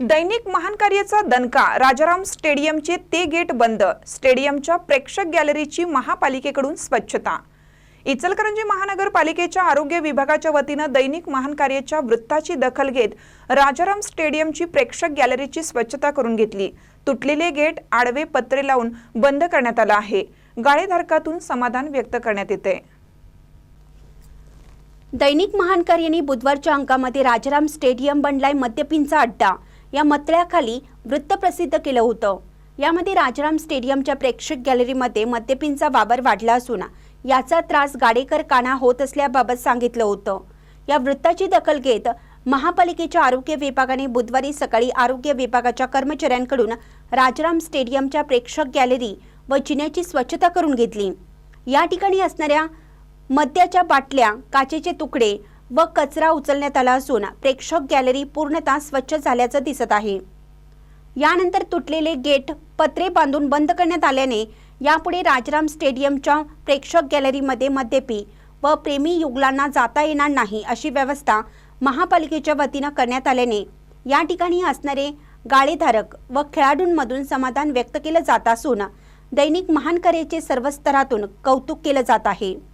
दैनिक महानकार्याचा दणका राजाराम स्टेडियमचे ते गेट बंद स्टेडियमच्या प्रेक्षक गॅलरीची महापालिकेकडून स्वच्छता. इचलकरंजी महानगरपालिकेच्या आरोग्य विभागाच्या वतीनं दैनिक महानकार्याच्या वृत्ताची दखल घेत राजाराम स्टेडियमची प्रेक्षक गॅलरीची स्वच्छता करून घेतली. तुटलेले गेट आडवे पत्रे लावून बंद करण्यात आलं आहे. गाळेधारकातून समाधान व्यक्त करण्यात येते. दैनिक महानकर यांनी बुधवारच्या अंकामध्ये राजाराम स्टेडियम बनलाय मद्यपींचा अड्डा. या मथळ्याखाली वृत्त प्रसिद्ध केलं होतं. यामध्ये राजाराम स्टेडियमच्या प्रेक्षक गॅलरीमध्ये मद्यपींचा वावर वाढला असून याचा त्रास गाडेकर काना होत असल्याबाबत सांगितलं होतं. या वृत्ताची दखल घेत महापालिकेच्या आरोग्य विभागाने बुधवारी सकाळी आरोग्य विभागाच्या कर्मचाऱ्यांकडून राजाराम स्टेडियमच्या प्रेक्षक गॅलरी व जिन्याची स्वच्छता करून घेतली. या ठिकाणी असणाऱ्या मद्याच्या बाटल्या काचेचे तुकडे व कचरा उचलण्यात आला असून प्रेक्षक गॅलरी पूर्णतः स्वच्छ झाल्याचं दिसत आहे. यानंतर तुटलेले गेट पत्रे बांधून बंद करण्यात आल्याने यापुढे राजराम स्टेडियमच्या प्रेक्षक गॅलरीमध्ये मद्यपी व प्रेमी युगलांना जाता येणार नाही अशी व्यवस्था महापालिकेच्या वतीनं करण्यात आल्याने या ठिकाणी असणारे गाळेधारक व खेळाडूंमधून समाधान व्यक्त केलं जात असून दैनिक महान सर्व स्तरातून कौतुक केलं जात आहे.